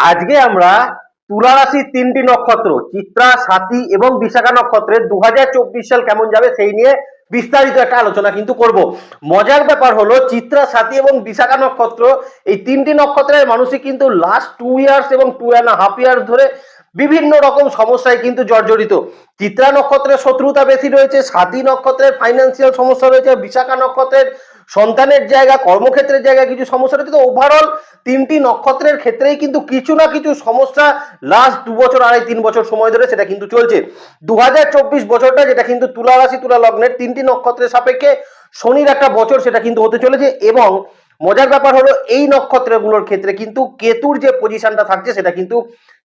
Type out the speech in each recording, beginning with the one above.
আজকে আমরা তুলা রাশির তিনটি নক্ষত্র, চিত্রা সাথী এবং বিশাখা নক্ষত্রের দু হাজার চব্বিশ সাল কেমন যাবে সেই নিয়ে বিস্তারিত একটা আলোচনা কিন্তু করব। মজার ব্যাপার হলো, চিত্রা সাথী এবং বিশাখা নক্ষত্র, এই তিনটি নক্ষত্রের মানুষই কিন্তু লাস্ট টু ইয়ার্স এবং টু অ্যান্ড হাফ ইয়ার্স ধরে বিভিন্ন রকম সমস্যায় কিন্তু জর্জরিত। চিত্রা নক্ষত্রের শত্রুতা বেশি রয়েছে সাথী নক্ষত্রের ফাইন্যান্সিয়াল সমস্যা রয়েছে, বিশাখা নক্ষত্রের সন্তানের জায়গা, কর্মক্ষেত্রের জায়গা কিছু সমস্যা রয়েছে। তো ওভারঅল তিনটি নক্ষত্রের ক্ষেত্রেই কিন্তু কিছু না কিছু সমস্যা লাস্ট দু বছর, আড়াই, তিন বছর সময় ধরে সেটা কিন্তু চলছে। দু হাজার চব্বিশ বছরটা যেটা কিন্তু তুলা রাশি, তুলা লগ্নের তিনটি নক্ষত্রের সাপেক্ষে শনির একটা বছর সেটা কিন্তু হতে চলেছে এবং মজার ব্যাপার হলো এই নক্ষত্রগুলোর ক্ষেত্রে কিন্তু কেতুর যে পজিশনটা থাকছে সেটা কিন্তু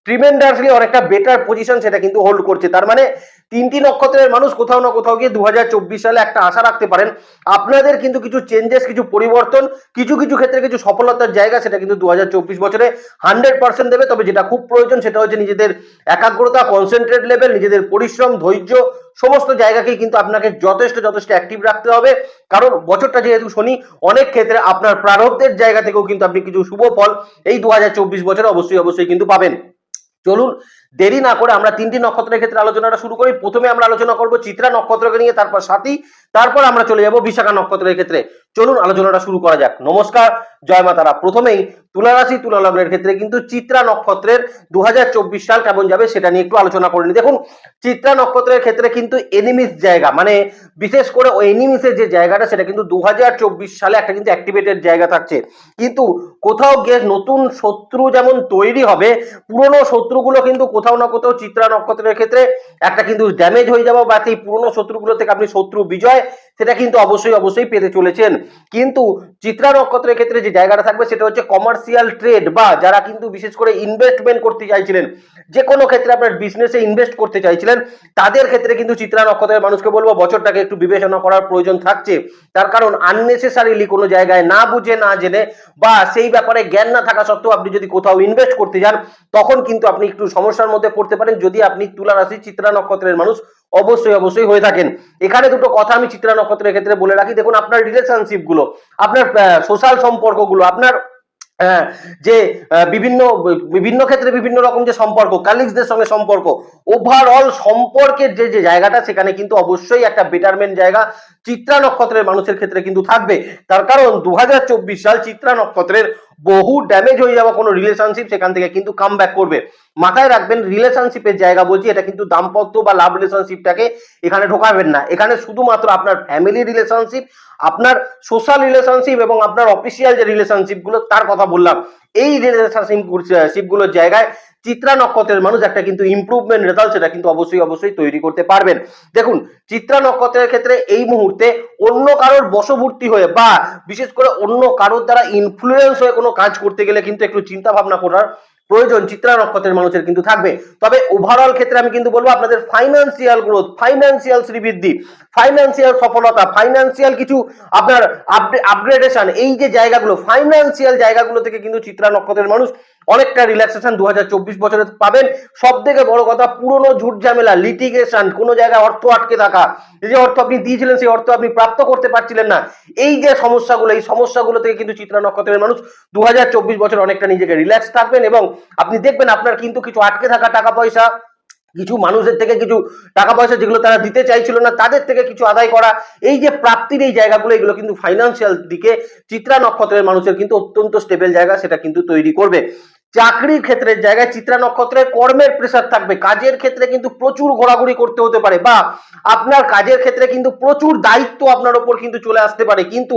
ট্রিমেন্ডাসলি অনেকটা বেটার পজিশন সেটা কিন্তু হোল্ড করছে। তার মানে তিনটি নক্ষত্রের মানুষ কোথাও না কোথাও গিয়ে দু হাজার চব্বিশ সালে একটা আশা রাখতে পারেন। আপনাদের কিন্তু কিছু চেঞ্জেস কিছু পরিবর্তন, কিছু কিছু ক্ষেত্রে কিছু সফলতার জায়গা সেটা কিন্তু দু হাজার চব্বিশ বছরে হান্ড্রেড পার্সেন্ট দেবে। তবে যেটা খুব প্রয়োজন সেটা হচ্ছে নিজেদের একাগ্রতা কনসেন্ট্রেট লেভেল নিজেদের পরিশ্রম, ধৈর্য, সমস্ত জায়গাকেই কিন্তু আপনাকে যথেষ্ট যথেষ্ট অ্যাক্টিভ রাখতে হবে। কারণ বছরটা যেহেতু শনি, অনেক ক্ষেত্রে আপনার প্রারব্ধের জায়গা থেকেও কিন্তু আপনি কিছু শুভ ফল এই দু হাজার চব্বিশ বছরে অবশ্যই অবশ্যই কিন্তু পাবেন। চলুন দেরি না করে আমরা তিনটি নক্ষত্রের ক্ষেত্রে আলোচনাটা শুরু করি। প্রথমে আমরা আলোচনা করব চিত্রা নক্ষত্রকে নিয়ে, তারপর সাথী, তারপর আমরা চলে যাব বিশাখা নক্ষত্রের ক্ষেত্রে। চলুন আলোচনাটা শুরু করা যাক। নমস্কার, জয় মাতারা। প্রথমেই তুলা রাশি তুলা লগ্নের ক্ষেত্রে কিন্তু চিত্রা নক্ষত্রের দু হাজার চব্বিশ সাল কেমন যাবে সেটা নিয়ে একটু আলোচনা করে নি দেখুন, চিত্রা নক্ষত্রের ক্ষেত্রে কিন্তু এনিমিস জায়গা মানে বিশেষ করে ওই এনিমিসের যে জায়গাটা, সেটা কিন্তু দু হাজার চব্বিশ সালে একটা কিন্তু অ্যাক্টিভেটেড জায়গা থাকছে। কিন্তু কোথাও গিয়ে নতুন শত্রু যেমন তৈরি হবে, পুরনো শত্রুগুলো কিন্তু কোথাও না কোথাও চিত্রা নক্ষত্রের ক্ষেত্রে একটা কিন্তু ড্যামেজ হয়ে যাওয়া বা সেই পুরনো শত্রুগুলো থেকে আপনি শত্রু বিজয়, সেটা কিন্তু অবশ্যই অবশ্যই পেতে চলেছেন। কিন্তু চিত্রা নক্ষত্রের ক্ষেত্রে যে জায়গাটা থাকবে, সেটা হচ্ছে কমার্শিয়াল ট্রেড বা যারা কিন্তু বিশেষ করে ইনভেস্টমেন্ট করতে চাইছিলেন, যে কোনো ক্ষেত্রে আপনার বিজনেসে ইনভেস্ট করতে চাইছিলেন, তাদের ক্ষেত্রে কিন্তু চিত্রা নক্ষত্রের মানুষকে বলব, বছরটাকে একটু বিবেচনা করার প্রয়োজন থাকছে। তার কারণ আননেসেসারিলি কোনো জায়গায় না বুঝে, না জেনে বা সেই ব্যাপারে জ্ঞান না থাকা সত্ত্বেও আপনি যদি কোথাও ইনভেস্ট করতে যান, তখন কিন্তু আপনি একটু সমস্যার মধ্যে পড়তে পারেন। যদি আপনি তুলা রাশি চিত্রা নক্ষত্রের মানুষ অবশ্যই অবশ্যই হয়ে থাকেন। এখানে দুটো কথা আমি চিত্রা নক্ষত্রের ক্ষেত্রে বলে রাখি। দেখুন আপনার রিলেশনশিপগুলো আপনার সোশ্যাল সম্পর্কগুলো আপনার আহ, যে বিভিন্ন বিভিন্ন ক্ষেত্রে বিভিন্ন রকম যে সম্পর্ক কালিগসদের সঙ্গে সম্পর্ক ওভারঅল সম্পর্কের যে যে জায়গাটা সেখানে কিন্তু অবশ্যই একটা বেটারমেন্ট জায়গা চিত্রা নক্ষত্রের মানুষের ক্ষেত্রে কিন্তু থাকবে। তার কারণ দু হাজার চব্বিশ সাল চিত্রা নক্ষত্রের বহু ড্যামেজ হয়ে যাওয়া কোনো রিলেশনশিপ সেখান থেকে কিন্তু কাম করবে। মাথায় রাখবেন রিলেশনশিপের জায়গা বলছি, এটা কিন্তু দাম্পত্য বা লাভ রিলেশনশিপটাকে এখানে ঢোকাবেন না। এখানে শুধুমাত্র আপনার ফ্যামিলি রিলেশনশিপ আপনার সোশ্যাল রিলেশনশিপ এবং আপনার অফিসিয়াল যে রিলেশনশিপগুলো তার কথা বললাম। এই রিলেশনশিপ শিপগুলোর জায়গায় চিত্রা নক্ষত্রের মানুষ একটা কিন্তু ইম্প্রুভমেন্ট রেজাল্ট সেটা কিন্তু অবশ্যই অবশ্যই তৈরি করতে পারবেন। দেখুন, চিত্রা নক্ষত্রের ক্ষেত্রে এই মুহূর্তে অন্য কারোর বশবর্তী হয়ে বা বিশেষ করে অন্য কারোর দ্বারা ইনফ্লুয়েন্স হয়ে কোনো কাজ করতে গেলে কিন্তু একটু চিন্তা ভাবনা করার প্রয়োজন চিত্রা নক্ষত্রের মানুষের কিন্তু থাকবে। তবে ওভারঅল ক্ষেত্রে আমি কিন্তু বলব আপনাদের ফাইন্যান্সিয়াল গ্রোথ ফাইন্যান্সিয়াল শ্রীবৃদ্ধি ফাইন্যান্সিয়াল সফলতা ফাইন্যান্সিয়াল কিছু আপনার আপগ্রেডেশন এই যে জায়গাগুলো ফাইন্যান্সিয়াল জায়গাগুলো থেকে কিন্তু চিত্রা নক্ষত্রের মানুষ অনেকটা রিল্যাক্সেশন দু বছরে পাবেন। সব থেকে বড় কথা, পুরনো ঝুট ঝামেলা লিটিগেশন কোনো জায়গায় অর্থ আটকে থাকা, এই যে অর্থ আপনি দিয়েছিলেন, সেই অর্থ আপনি প্রাপ্ত করতে পারছিলেন না। এই যে সমস্যাগুলো, এই সমস্যাগুলো থেকে কিন্তু চিত্রা নক্ষত্রের মানুষ দু হাজার চব্বিশ বছর অনেকটা নিজেকে রিল্যাক্স থাকবেন এবং আপনি দেখবেন আপনার কিন্তু কিছু আটকে থাকা টাকা পয়সা, কিছু মানুষের থেকে কিছু টাকা পয়সা যেগুলো তারা দিতে চাইছিল না, তাদের থেকে কিছু আদায় করা, এই যে প্রাপ্তির এই জায়গাগুলো, এগুলো কিন্তু ফাইন্যান্সিয়াল দিকে চিত্রা নক্ষত্রের মানুষের কিন্তু অত্যন্ত স্টেবল জায়গা, সেটা কিন্তু তৈরি করবে। চাকরির ক্ষেত্রের জায়গায় চিত্রা নক্ষত্রের কর্মের প্রেশার থাকবে। কাজের ক্ষেত্রে কিন্তু প্রচুর ঘোরাঘুরি করতে হতে পারে বা আপনার কাজের ক্ষেত্রে কিন্তু প্রচুর দায়িত্ব আপনার ওপর কিন্তু চলে আসতে পারে। কিন্তু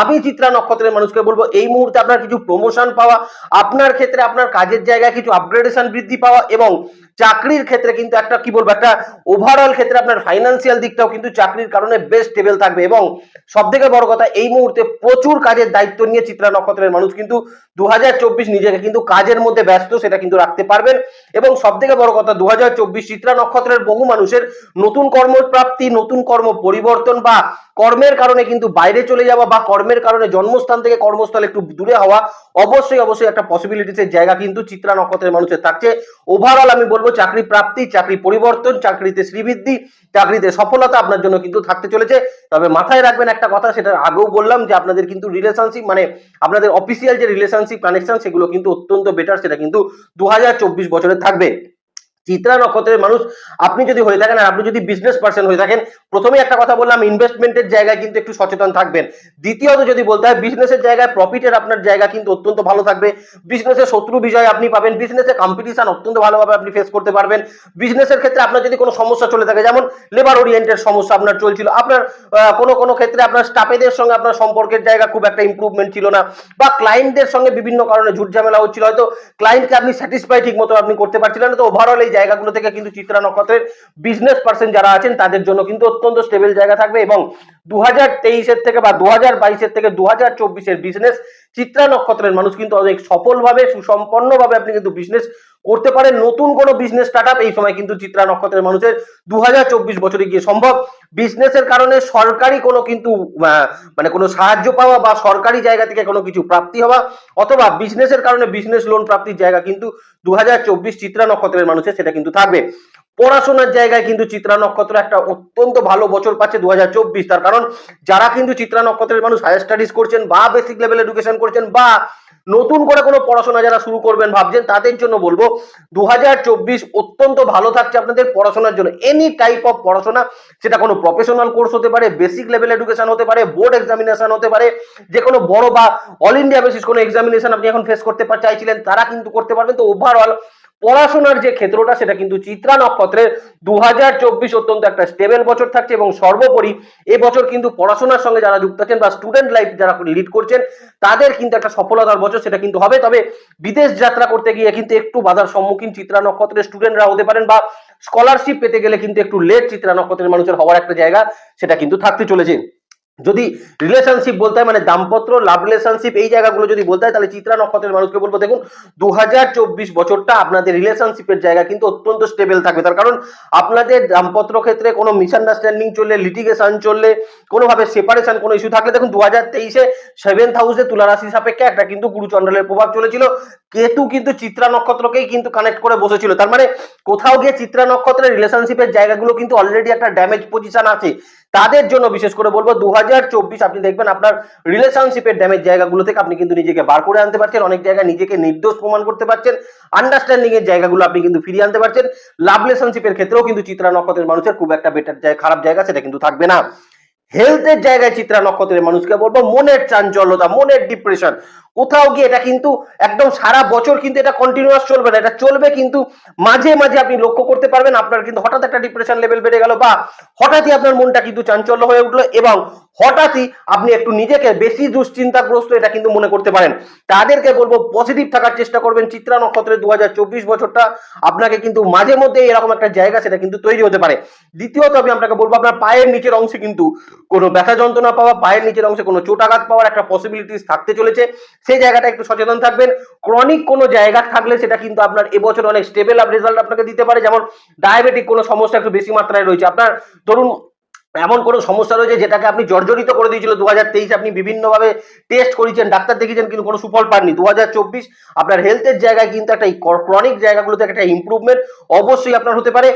আমি চিত্রা নক্ষত্রের মানুষকে বলব, এই মুহূর্তে আপনার কিছু প্রমোশন পাওয়া, আপনার ক্ষেত্রে আপনার কাজের জায়গায় কিছু আপগ্রেডেশন বৃদ্ধি পাওয়া এবং চাকরির ক্ষেত্রে কিন্তু একটা, কি বলব, একটা ওভারঅল ক্ষেত্রে আপনার ফাইন্যান্সিয়াল দিকটাও কিন্তু চাকরির কারণে বেশ স্টেবল থাকবে। এবং সব থেকে বড় কথা, এই মুহূর্তে প্রচুর কাজের দায়িত্ব নিয়ে চিত্রা নক্ষত্রের মানুষ কিন্তু দু নিজেকে কিন্তু কাজের মধ্যে ব্যস্ত, সেটা কিন্তু রাখতে পারবেন। এবং সব থেকে বড় কথা দু চিত্রা নক্ষত্রের বহু মানুষের নতুন কর্মপ্রাপ্তি, নতুন কর্ম পরিবর্তন বা কর্মের কারণে কিন্তু বাইরে চলে যাওয়া বা কর্মের কারণে জন্মস্থান থেকে কর্মস্থল একটু দূরে হওয়া অবশ্যই অবশ্যই একটা পসিবিলিটিসের জায়গা কিন্তু চিত্রা নক্ষত্রের মানুষের থাকছে। ওভারঅল আমি বলব বলব চাকরি প্রাপ্তি, চাকরি পরিবর্তন, চাকরিতে শ্রীবৃদ্ধি, চাকরিতে সফলতা আপনার জন্য কিন্তু থাকতে চলেছে। তবে মাথায় রাখবেন একটা কথা, সেটা আগেও বললাম যে আপনাদের কিন্তু রিলেশনশিপ মানে আপনাদের অফিসিয়াল যে রিলেশনশিপ কানেকশন সেগুলো কিন্তু অত্যন্ত বেটার সেটা কিন্তু দু হাজার চব্বিশ বছরে থাকবে। চিত্রা নক্ষত্রের মানুষ, আপনি যদি হয়ে থাকেন আর আপনি যদি বিজনেস পার্সন হয়ে থাকেন প্রথমে একটা কথা বললাম ইনভেস্টমেন্টের জায়গায় কিন্তু একটু সচেতন থাকবেন। দ্বিতীয়ত যদি বলতে হয় বিজনেসের জায়গায় প্রফিটের আপনার জায়গা কিন্তু অত্যন্ত ভালো থাকবে। বিজনেসে শত্রু বিজয় আপনি পাবেন বিজনেসে কম্পিটিশন অত্যন্ত ভালোভাবে আপনি ফেস করতে পারবেন। বিজনেসের ক্ষেত্রে আপনার যদি কোনো সমস্যা চলে থাকে, যেমন লেবার ওরিয়েন্টেড সমস্যা আপনার চলছিল, আপনার কোনো কোনো ক্ষেত্রে আপনার স্টাফেদের সঙ্গে আপনার সম্পর্কের জায়গা খুব একটা ইমপ্রুভমেন্ট ছিল না, বা ক্লায়েন্টদের সঙ্গে বিভিন্ন কারণে ঝুট ঝামেলা হচ্ছিল, হয়তো ক্লায়েন্টকে আপনি স্যাটিসফাই ঠিক মতো আপনি করতে পারছিলেন না, তো ওভারঅল এই জায়গাগুলো থেকে কিন্তু চিত্রা নক্ষত্রের বিজনেস পার্সন যারা আছেন, তাদের জন্য কিন্তু অত্যন্ত স্টেবল জায়গা থাকবে এবং দু হাজার তেইশের থেকে বা দু হাজার বাইশের থেকে দু হাজার চব্বিশের বিজনেস চিত্রা নক্ষত্রের মানুষ কিন্তু অনেক সফলভাবে, সুসম্পন্নভাবে আপনি কিন্তু বিজনেস করতে পারেন নতুন কোনো বিজনেস স্টার্ট এই সময় কিন্তু চিত্রা নক্ষত্রের মানুষের দু হাজার চব্বিশ বছরে গিয়ে সম্ভব। বিজনেসের কারণে সরকারি কোনো কিন্তু মানে কোনো সাহায্য পাওয়া বা সরকারি জায়গা থেকে কোনো কিছু প্রাপ্তি হওয়া অথবা বিজনেসের কারণে বিজনেস লোন প্রাপ্তির জায়গা কিন্তু দু হাজার চব্বিশ চিত্রা নক্ষত্রের মানুষের সেটা কিন্তু থাকবে। পড়াশোনার জায়গায় কিন্তু চিত্রা নক্ষত্র একটা অত্যন্ত ভালো বছর পাচ্ছে দু হাজার চব্বিশ। তার কারণ যারা কিন্তু চিত্রা নক্ষত্রের মানুষ হায়ার স্টাডিজ করছেন বা বেসিক লেভেল এডুকেশন করছেন বা নতুন করে কোনো পড়াশোনা যারা শুরু করবেন ভাবছেন, তাদের জন্য বলব দু হাজার চব্বিশ অত্যন্ত ভালো থাকছে আপনাদের পড়াশোনার জন্য। এনি টাইপ অফ পড়াশোনা, সেটা কোনো প্রফেশনাল কোর্স হতে পারে বেসিক লেভেল এডুকেশন হতে পারে বোর্ড এক্সামিনেশন হতে পারে, যে কোনো বড় বা অল ইন্ডিয়া বেসিস কোনো এক্সামিনেশন আপনি এখন ফেস করতে চাইছিলেন, তারা কিন্তু করতে পারবেন। তো ওভারঅল পড়াশোনার যে ক্ষেত্রটা, সেটা কিন্তু চিত্রা নক্ষত্রের দু হাজার চব্বিশ অত্যন্ত একটা স্টেবল বছর থাকছে এবং সর্বোপরি এবছর কিন্তু পড়াশোনার সঙ্গে যারা যুক্ত আছেন বা স্টুডেন্ট লাইফ যারা লিড করছেন, তাদের কিন্তু একটা সফলতার বছর সেটা কিন্তু হবে। তবে বিদেশ যাত্রা করতে গিয়ে কিন্তু একটু বাধার সম্মুখীন চিত্রা নক্ষত্রের স্টুডেন্টরা হতে পারেন বা স্কলারশিপ পেতে গেলে কিন্তু একটু লেট চিত্রা নক্ষত্রের মানুষের হওয়ার একটা জায়গা সেটা কিন্তু থাকতে চলেছে। যদি রিলেশনশিপ বলতে হয় মানে দাম্পত্য লাভ রিলেশনশিপ এই জায়গাগুলো যদি বলতে হয়, তাহলে চিত্রা নক্ষত্রের মানুষকে বলব, দেখুন, দুহাজার চব্বিশ বছরটা আপনাদের রিলেশনশিপের জায়গা কিন্তু অত্যন্ত স্টেবল থাকবে। তার কারণ আপনাদের দাম্পত্য ক্ষেত্রে কোনো মিসআন্ডারস্ট্যান্ডিং চললে লিটিগেশন চললে, কোনোভাবে সেপারেশন কোনো ইস্যু থাকলে, দেখুন দু হাজার তেইশে সেভেন্থ হাউসে তুলা রাশি সাপেক্ষে একটা কিন্তু গুরুচন্ডলের প্রভাব চলেছিল। কেতু কিন্তু চিত্রা নক্ষত্রকেই কিন্তু কানেক্ট করে বসেছিল। তার মানে কোথাও গিয়ে চিত্রা নক্ষত্রের রিলেশনশিপের জায়গাগুলো কিন্তু অলরেডি একটা ড্যামেজ পজিশন আছে। তাদের জন্য বিশেষ করে বলব দু আপনি দেখবেন আপনার রিলেশনশিপের ড্যামেজ জায়গাগুলো থেকে আপনি কিন্তু নিজেকে বার করে আনতে পারছেন, অনেক জায়গায় নিজেকে নির্দোষ প্রমাণ করতে পারছেন আন্ডারস্ট্যান্ডিং এর জায়গাগুলো আপনি কিন্তু ফিরিয়ে আনতে পারছেন লাভ রিলেশনশিপের ক্ষেত্রেও কিন্তু চিত্রা নক্ষত্রের মানুষের খুব একটা বেটার জায়গা খারাপ জায়গা সেটা কিন্তু থাকবে না। হেলথের জায়গায় চিত্রা নক্ষত্রের মানুষকে বলব, মনের চাঞ্চল্যতা, মনের ডিপ্রেশন কোথাও গিয়ে এটা কিন্তু একদম সারা বছর কিন্তু এটা কন্টিনিউয়াস চলবে না, এটা চলবে কিন্তু মাঝে মাঝে আপনি লক্ষ্য করতে পারবেন আপনার কিন্তু হঠাৎ একটা ডিপ্রেশন লেভেল বেড়ে গেল বা হঠাৎই আপনার মনটা কিন্তু চাঞ্চল্য হয়ে উঠল এবং হঠাৎই আপনি একটু নিজেকে বেশি দুশ্চিন্তাগ্রস্ত এটা কিন্তু মনে করতে পারেন। তাদেরকে বলব পজিটিভ থাকার চেষ্টা করবেন। চিত্রা নক্ষত্রের দু বছরটা আপনাকে কিন্তু মাঝে মধ্যে এরকম একটা জায়গা সেটা কিন্তু তৈরি হতে পারে। দ্বিতীয়ত আমি আপনাকে বলব আপনার পায়ের নিচের অংশে কিন্তু কোনো ব্যথা যন্ত্রণা পাওয়া, পায়ের নিচের অংশে কোনো চোটাঘাত পাওয়ার একটা পসিবিলিটিস থাকতে চলেছে। সেই জায়গাটা একটু সচেতন থাকবেন। ক্রনিক কোনো জায়গা থাকলে সেটা কিন্তু আপনার এবছর অনেক স্টেবল আপ রেজাল্ট আপনাকে দিতে পারে। যেমন ডায়াবেটিক কোনো সমস্যা একটু বেশি মাত্রায় রয়েছে। আপনার ধরুন, এমন কোনো সমস্যা রয়েছে যেটাকে আপনি জর্জরিত করে দিয়েছিল। দু হাজার তেইশ আপনি বিভিন্নভাবে টেস্ট করেছেন, ডাক্তার দেখিয়েছেন কিন্তু কোনো সুফল পাননি। দু হাজার চব্বিশ আপনার হেলথের জায়গায় কিন্তু একটা ক্রনিক জায়গাগুলোতে একটা ইমপ্রুভমেন্ট অবশ্যই আপনার হতে পারে।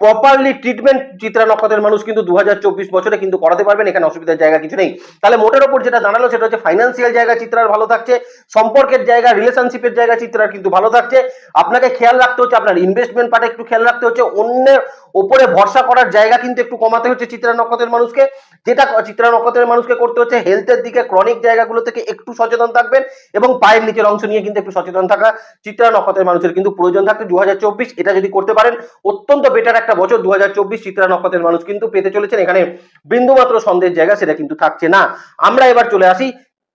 প্রপারলি ট্রিটমেন্ট চিত্রা নক্ষত্রের মানুষ কিন্তু দু হাজার চব্বিশ বছরে কিন্তু করাতে পারবেন, এখানে অসুবিধার জায়গা কিছু নেই। তাহলে মোটের ওপর যেটা দাঁড়াল সেটা হচ্ছে ফাইন্যান্সিয়াল জায়গা চিত্রার ভালো থাকছে, সম্পর্কের জায়গা রিলেশনশিপের জায়গা চিত্রার কিন্তু ভালো থাকছে। আপনাকে খেয়াল রাখতে হচ্ছে, আপনার ইনভেস্টমেন্ট পার্টে একটু খেয়াল রাখতে হচ্ছে, অন্যের ওপরে ভরসা করার জায়গা কিন্তু একটু কমাতে হচ্ছে চিত্রা নক্ষত্রের মানুষকে। যেটা চিত্রা নক্ষত্রের মানুষকে করতে হচ্ছে হেলথের দিকে ক্রনিক জায়গাগুলো থেকে একটু সচেতন থাকবেন এবং পায়ের নিচের অংশ নিয়ে কিন্তু একটু সচেতন থাকা চিত্রা নক্ষত্রের মানুষের কিন্তু প্রয়োজন থাকবে দু এটা যদি করতে পারেন, অত্যন্ত বেটার একটা বছর দু চিত্রা নক্ষত্রের মানুষ কিন্তু পেতে চলেছেন। এখানে বিন্দুমাত্র সন্দেহের জায়গা সেটা কিন্তু থাকছে না। আমরা এবার চলে আসি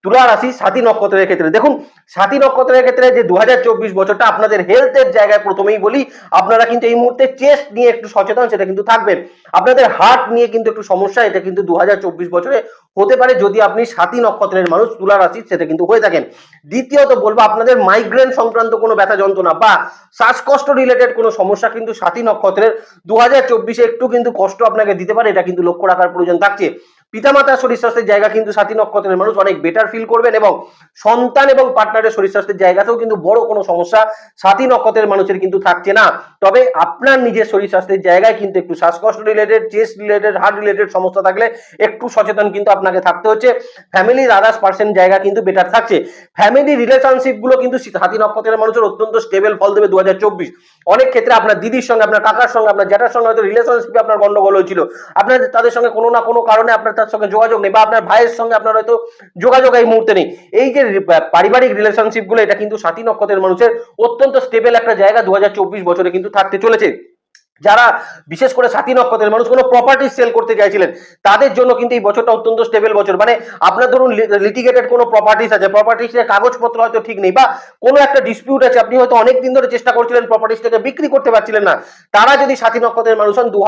তুলা রাশি সাথী নক্ষত্রের ক্ষেত্রে। দেখুন সাথী নক্ষত্রের ক্ষেত্রে যে দুহাজার চব্বিশ বছরটা আপনাদের হেলথের জায়গায় প্রথমেই বলি, আপনারা কিন্তু এই মুহূর্তে চেস্ট নিয়ে একটু সচেতন, সেটা কিন্তু থাকবেন আপনাদের হার্ট নিয়ে কিন্তু একটু সমস্যা, এটা কিন্তু দুহাজার চব্বিশ বছরে হতে পারে যদি আপনি সাথী নক্ষত্রের মানুষ, তুলা রাশি, সেটা কিন্তু হয়ে থাকেন। দ্বিতীয়ত বলব, আপনাদের মাইগ্রেন সংক্রান্ত কোনো ব্যথা যন্ত্রণা বা শ্বাসকষ্ট রিলেটেড কোনো সমস্যা কিন্তু সাথী নক্ষত্রের দু একটু কিন্তু কষ্ট আপনাকে দিতে পারে, এটা কিন্তু লক্ষ্য রাখার প্রয়োজন থাকছে। পিতামাতার শরীর স্বাস্থ্যের জায়গা কিন্তু সাথী নক্ষত্রের মানুষ অনেক বেটার ফিল করবেন এবং সন্তান এবং পার্টনারের শরীর স্বাস্থ্যের জায়গাতেও কিন্তু বড় কোনো সমস্যা সাথী নক্ষত্রের মানুষের কিন্তু থাকছে না। তবে আপনার নিজের শরীর স্বাস্থ্যের জায়গায় কিন্তু একটু শ্বাসকষ্ট related chest related heart related সমস্যা থাকলে একটু সচেতন কিন্তু আপনাকে থাকতে হচ্ছে। ফ্যামিলির আদার্স পার্সেন্ট জায়গা কিন্তু বেটার থাকছে। ফ্যামিলি রিলেশনশিপগুলো কিন্তু হাতি নক্ষত্রের মানুষের অত্যন্ত স্টেবল ফল দেবে দু হাজার চব্বিশ। অনেক ক্ষেত্রে আপনার দিদির সঙ্গে, আপনার কাকার সঙ্গে, আপনার জ্যাঠার সঙ্গে হয়তো রিলেশনশিপে আপনার গন্ডগোল হয়েছিল। আপনার তাদের সঙ্গে কোনো না কোনো কারণে আপনার তার সঙ্গে যোগাযোগ নেই বা আপনার ভাইয়ের সঙ্গে আপনার হয়তো যোগাযোগ এই মুহূর্তে নেই। এই যে পারিবারিক রিলেশনশিপগুলো, এটা কিন্তু সাতী নক্ষত্রের মানুষের অত্যন্ত স্টেবল একটা জায়গা দু হাজার চব্বিশ বছরে কিন্তু থাকতে চলেছে। যারা বিশেষ করে সাথী নক্ষত্রের মানুষ কোনো প্রপার্টি সেল করতে চাইছিলেন, তাদের জন্য কিন্তু এই বছরটা অত্যন্ত স্টেবল বছর। মানে আপনার ধরুন লিটিগেটেড কোনো প্রপার্টিস আছে প্রপার্টিসের কাগজপত্র হয়তো ঠিক নেই বা কোনো একটা ডিসপিউট আছে, আপনি হয়তো অনেক দিন ধরে চেষ্টা করছিলেন প্রপার্টিসটাকে বিক্রি করতে পারছিলেন না। তারা যদি সাথী নক্ষত্রের মানুষ হন দু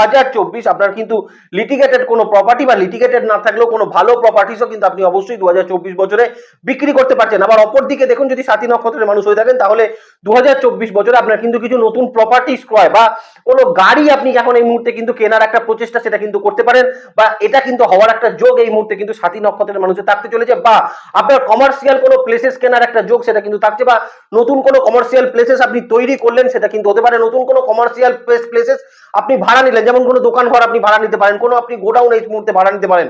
আপনার কিন্তু লিটিগেটেড কোনো প্রপার্টি বা লিটিগেটেড না থাকলেও কোনো ভালো প্রপার্টিসও কিন্তু আপনি অবশ্যই দু হাজার চব্বিশ বছরে বিক্রি করতে পারছেন। আবার অপরদিকে দেখুন, যদি সাথী নক্ষত্রের মানুষ হয়ে থাকেন, তাহলে দু হাজার চব্বিশ বছরে আপনার কিন্তু কিছু নতুন প্রপার্টিস ক্রয় বা কোনো গাড়ি আপনি এখন এই মুহূর্তে কিন্তু কেনার একটা প্রচেষ্টা সেটা কিন্তু করতে পারেন, বা এটা কিন্তু হওয়ার একটা যোগ এই মুহূর্তে কিন্তু সাথী নক্ষত্রের মানুষের থাকতে চলেছে, বা আপনার কমার্শিয়াল কোনো প্লেসেস কেনার একটা যোগ সেটা কিন্তু থাকছে, বা নতুন কোনো কমার্শিয়াল প্লেসেস আপনি তৈরি করলেন সেটা কিন্তু হতে পারে, নতুন কোনো কমার্শিয়াল প্লেসেস আপনি ভাড়া নিলেন, যেমন কোনো দোকান ঘর আপনি ভাড়া নিতে পারেন, কোনো আপনি গোডাউন এই মুহূর্তে ভাড়া নিতে পারেন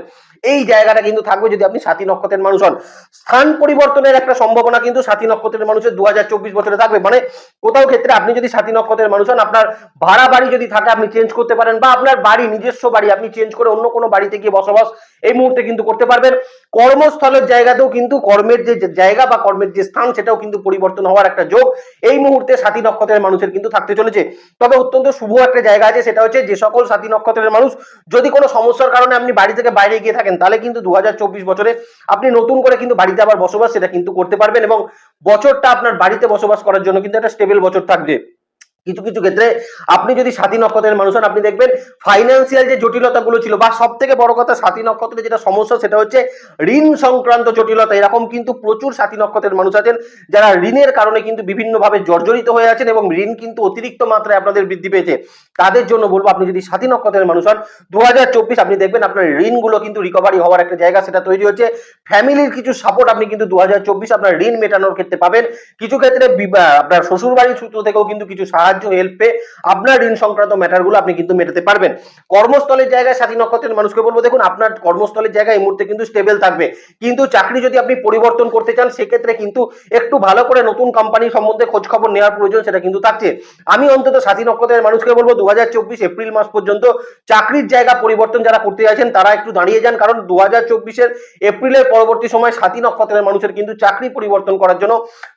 এই জায়গাটা কিন্তু থাকবে যদি আপনি সাথী নক্ষত্রের মানুষ হন। স্থান পরিবর্তনের একটা সম্ভাবনা কিন্তু সাথী নক্ষত্রের মানুষের দু হাজার চব্বিশ বছরে থাকবে। মানে কোথাও ক্ষেত্রে আপনি যদি সাথী নক্ষত্রের মানুষ হন, আপনার ভাড়া বাড়ি যদি থাকে, আপনি চেঞ্জ করতে পারেন বা আপনার বাড়ি, নিজস্ব বাড়ি আপনি চেঞ্জ করে অন্য কোনো বাড়িতে গিয়ে বসবাস এই মুহূর্তে কিন্তু করতে পারবেন। কর্মস্থলের জায়গাতেও কিন্তু কর্মের যে জায়গা বা কর্মের যে স্থান, সেটাও কিন্তু পরিবর্তন হওয়ার একটা যোগ এই মুহূর্তে সাথী নক্ষত্রের মানুষের কিন্তু থাকতে চলেছে। তবে অত্যন্ত শুভ একটা জায়গা আছে, সেটা হচ্ছে যে সকল সাথী নক্ষত্রের মানুষ যদি কোনো সমস্যার কারণে আপনি বাড়ি থেকে বাইরে গিয়ে থাকেন, তাহলে কিন্তু দু হাজার চব্বিশ বছরে আপনি নতুন করে কিন্তু বাড়িতে আবার বসবাস সেটা কিন্তু করতে পারবেন এবং বছরটা আপনার বাড়িতে বসবাস করার জন্য কিন্তু একটা স্টেবল বছর থাকবে। কিছু কিছু ক্ষেত্রে আপনি যদি সাথী নক্ষত্রের মানুষ হন, আপনি দেখবেন ফাইন্যান্সিয়াল যে জটিলতাগুলো ছিল বা সব থেকে বড় কথা সাথী নক্ষত্রের যেটা সমস্যা সেটা হচ্ছে ঋণ সংক্রান্ত জটিলতা। এরকম কিন্তু প্রচুর সাথী নক্ষত্রের মানুষ আছেন যারা ঋণের কারণে কিন্তু বিভিন্নভাবে জর্জরিত হয়ে আছেন এবং ঋণ কিন্তু অতিরিক্ত মাত্রায় আপনাদের বৃদ্ধি পেয়েছে। তাদের জন্য বলব, আপনি যদি সাথী নক্ষত্রের মানুষ হন দু হাজার চব্বিশ আপনি দেখবেন আপনার ঋণগুলো কিন্তু রিকভারি হওয়ার একটা জায়গা সেটা তৈরি হচ্ছে। ফ্যামিলির কিছু সাপোর্ট আপনি কিন্তু দু হাজার চব্বিশ আপনার ঋণ মেটানোর ক্ষেত্রে পাবেন। কিছু ক্ষেত্রে আপনার শ্বশুর বাড়ির সূত্র থেকেও কিন্তু কিছু সাহায্য হেল্পে আপনার ঋণ সংক্রান্ত ম্যাটারগুলো আপনি কিন্তু মেটাতে পারবেন। কর্মস্থলের জায়গায় সাথী নক্ষত্রের মানুষকে বলব, দেখুন আপনার কর্মস্থলের জায়গায় এই মুহূর্তে কিন্তু স্টেবল থাকবে। কিন্তু চাকরি যদি আপনি পরিবর্তন করতে চান, সেক্ষেত্রে কিন্তু একটু ভালো করে নতুন কোম্পানি সম্বন্ধে খোঁজ খবর নেওয়ার প্রয়োজন সেটা কিন্তু থাকছে। আমি অন্তত সাথী নক্ষত্রের মানুষকে বলব দু এপ্রিল মাস পর্যন্ত চাকরির জায়গা পরিবর্তন যারা করতে চাইছেন তারা একটু দাঁড়িয়ে যান। কারণ দু হাজার এপ্রিলের পরবর্তী সময় সাথী নক্ষত্রের মানুষের কিন্তু চাকরি পরিবর্তন করার জন্য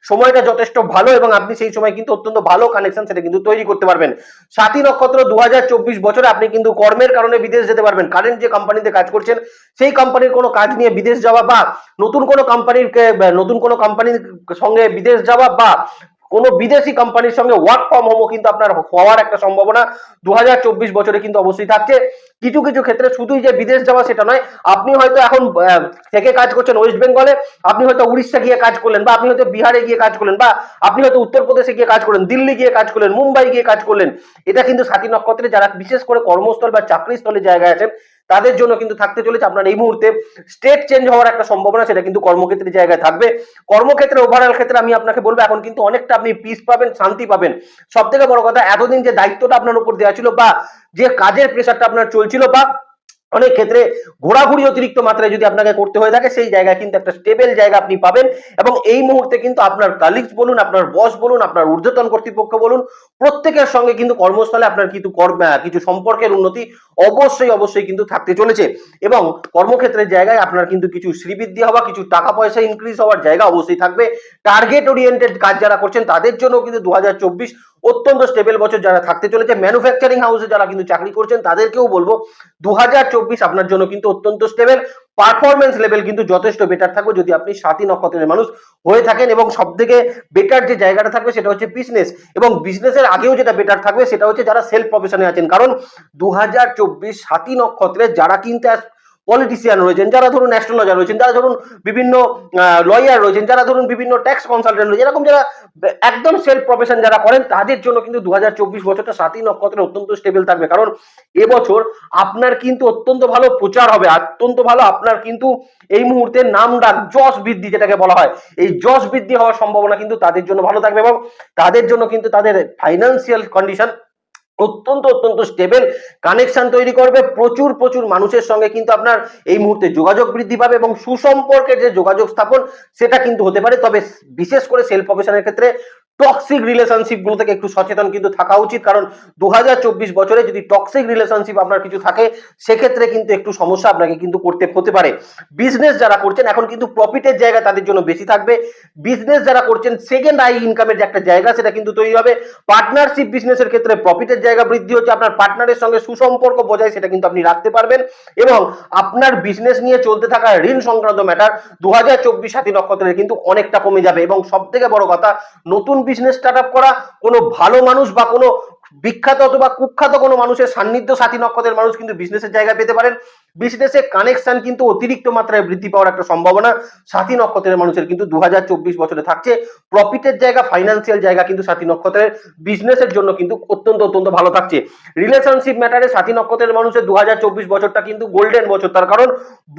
সময়টা যথেষ্ট ভালো এবং আপনি সেই সময় কিন্তু অত্যন্ত ভালো কানেকশন সেটা কিন্তু তৈরি করতে পারবেন। সাতই নক্ষত্র দু হাজার চব্বিশ বছরে আপনি কিন্তু কর্মের কারণে বিদেশ যেতে পারবেন। কারেন্ট যে কোম্পানিতে কাজ করছেন, সেই কোম্পানির কোনো কাজ নিয়ে বিদেশ যাওয়া বা নতুন কোনো কোম্পানির নতুন কোনো কোম্পানির সঙ্গে বিদেশ যাওয়া বা কোনো বিদেশি কোম্পানির সঙ্গে ওয়ার্ক ফ্রম হোমও কিন্তু আপনার হওয়ার একটা সম্ভাবনা দু হাজার চব্বিশ বছরে কিন্তু অবশ্যই থাকছে। কিছু কিছু ক্ষেত্রে শুধুই যে বিদেশ যাওয়া সেটা নয়, আপনি হয়তো এখন থেকে কাজ করছেন ওয়েস্ট বেঙ্গলে আপনি হয়তো উড়িষ্যা গিয়ে কাজ করলেন বা আপনি হয়তো বিহারে গিয়ে কাজ করলেন বা আপনি হয়তো উত্তরপ্রদেশে গিয়ে কাজ করলেন, দিল্লি গিয়ে কাজ করলেন, মুম্বাই গিয়ে কাজ করলেন, এটা কিন্তু সাথী নক্ষত্রে যারা বিশেষ করে কর্মস্থল বা চাকরি স্থলে জায়গায় আছেন তাদের জন্য কিন্তু থাকতে চলেছে আপনার এই মুহূর্তে স্টেট চেঞ্জ হওয়ার একটা সম্ভাবনা, সেটা কিন্তু কর্মক্ষেত্রের জায়গায় থাকবে। কর্মক্ষেত্রে ওভারঅল ক্ষেত্রে আমি আপনাকে বলব, এখন কিন্তু অনেকটা আপনি পিস পাবেন, শান্তি পাবেন। সব থেকে বড় কথা, এতদিন যে দায়িত্বটা আপনার উপর দেওয়া ছিল বা যে কাজের প্রেশারটা আপনার চলছিল বা অনেক ক্ষেত্রে ঘোরাঘুরি অতিরিক্ত মাত্রায় যদি আপনাকে করতে হয়ে থাকে, সেই জায়গায় কিন্তু একটা স্টেবল জায়গা আপনি পাবেন। এবং এই মুহূর্তে কিন্তু আপনার কালিগস বলুন, আপনার বস বলুন, আপনার ঊর্ধ্বতন কর্তৃপক্ষ বলুন, প্রত্যেকের সঙ্গে কিন্তু কর্মস্থলে আপনার কর্ম কিছু সম্পর্কের উন্নতি অবশ্যই অবশ্যই কিন্তু থাকতে চলেছে। এবং কর্মক্ষেত্রের জায়গায় আপনার কিন্তু কিছু শ্রীবৃদ্ধি হওয়া, কিছু টাকা পয়সা ইনক্রিজ হওয়ার জায়গা অবশ্যই থাকবে। টার্গেট ওরিয়েন্টেড কাজ যারা করছেন, তাদের জন্য কিন্তু দু হাজার চব্বিশ অত্যন্ত স্টেবল বছর যারা থাকতে চলেছে। ম্যানুফ্যাকচারিং হাউসে যারা কিন্তু চাকরি করছেন, তাদেরকেও বলব দু আপনার জন্য কিন্তু অত্যন্ত স্টেবল পারফরমেন্স লেভেল কিন্তু যথেষ্ট বেটার থাকবে যদি আপনি সাতই নক্ষত্রের মানুষ হয়ে থাকেন এবং সব থেকে বেটার যে জায়গাটা থাকবে সেটা হচ্ছে বিজনেস এবং বিজনেসের আগেও যেটা বেটার থাকবে সেটা হচ্ছে যারা সেলফ প্রফেশনে আছেন। কারণ দু হাজার চব্বিশ সাতই নক্ষত্রে যারা কিন্তু পলিটিশিয়ান রয়েছেন, যারা ধরুন অ্যাস্ট্রোলজার রয়েছেন, যারা ধরুন বিভিন্ন লয়ার রয়েছেন, যারা ধরুন বিভিন্ন ট্যাক্স কনসালটেন্ট রয়েছে এরকম যারা একদম সেলফ প্রফেশন যারা করেন, তাদের জন্য কিন্তু দু হাজার চব্বিশ বছরটা সাতই নক্ষত্রে অত্যন্ত স্টেবল থাকবে। কারণ এবছর আপনার কিন্তু অত্যন্ত ভালো প্রচার হবে, অত্যন্ত ভালো আপনার কিন্তু এই মুহূর্তে নাম ডাক যশ বৃদ্ধি যেটাকে বলা হয়, এই যশ বৃদ্ধি হওয়ার সম্ভাবনা কিন্তু তাদের জন্য ভালো থাকবে এবং তাদের জন্য কিন্তু তাদের ফাইন্যান্সিয়াল কন্ডিশন অত্যন্ত অত্যন্ত স্টেবেল কানেকশন তৈরি করবে। প্রচুর প্রচুর মানুষের সঙ্গে কিন্তু আপনার এই মুহূর্তে যোগাযোগ বৃদ্ধি পাবে এবং সুসম্পর্কের যে যোগাযোগ স্থাপন, সেটা কিন্তু হতে পারে। তবে বিশেষ করে সেলফ প্রফেশনের ক্ষেত্রে টক্সিক রিলেশনশিপগুলো থেকে একটু সচেতন কিন্তু থাকা উচিত। কারণ দু হাজার চব্বিশ বছরে যদি টক্সিক রিলেশনশিপ আপনার কিছু থাকে, সেক্ষেত্রে কিন্তু একটু সমস্যা আপনাকে কিন্তু করতে, হতে পারে। বিজনেস যারা করছেন, এখন কিন্তু প্রফিটের জায়গা তাদের জন্য বেশি থাকবে। বিজনেস যারা করছেন সেকেন্ড আই ইনকামের যে একটা জায়গা, সেটা কিন্তু তৈরি হবে। পার্টনারশিপ বিজনেসের ক্ষেত্রে প্রফিটের জায়গা বৃদ্ধি হচ্ছে। আপনার পার্টনারের সঙ্গে সুসম্পর্ক বজায়, সেটা কিন্তু আপনি রাখতে পারবেন। এবং আপনার বিজনেস নিয়ে চলতে থাকা ঋণ সংক্রান্ত ম্যাটার দু হাজার চব্বিশ সাথী নক্ষত্রের কিন্তু অনেকটা কমে যাবে। এবং সব থেকে বড় কথা, নতুন বিজনেস স্টার্ট আপ করা, কোনো ভালো মানুষ বা কোনো বিখ্যাত অথবা কুখ্যাত কোনো মানুষের সান্নিধ্য সাথী নক্ষত্রের মানুষ কিন্তু বিজনেসের জায়গা পেতে পারেন। বিজনেসে কানেকশন কিন্তু অতিরিক্ত মাত্রায় বৃদ্ধি পাওয়ার একটা সম্ভাবনা সাথী নক্ষত্রের মানুষের কিন্তু দু বছরে থাকছে। প্রফিটের জায়গা ফাইন্যান্সিয়াল জায়গা কিন্তু সাথী নক্ষত্রের বিজনেসের জন্য কিন্তু অত্যন্ত অত্যন্ত ভালো থাকছে। রিলেশনশিপ ম্যাটারে সাথী নক্ষত্রের মানুষের দু হাজার চব্বিশ বছরটা কিন্তু গোল্ডেন বছর। তার কারণ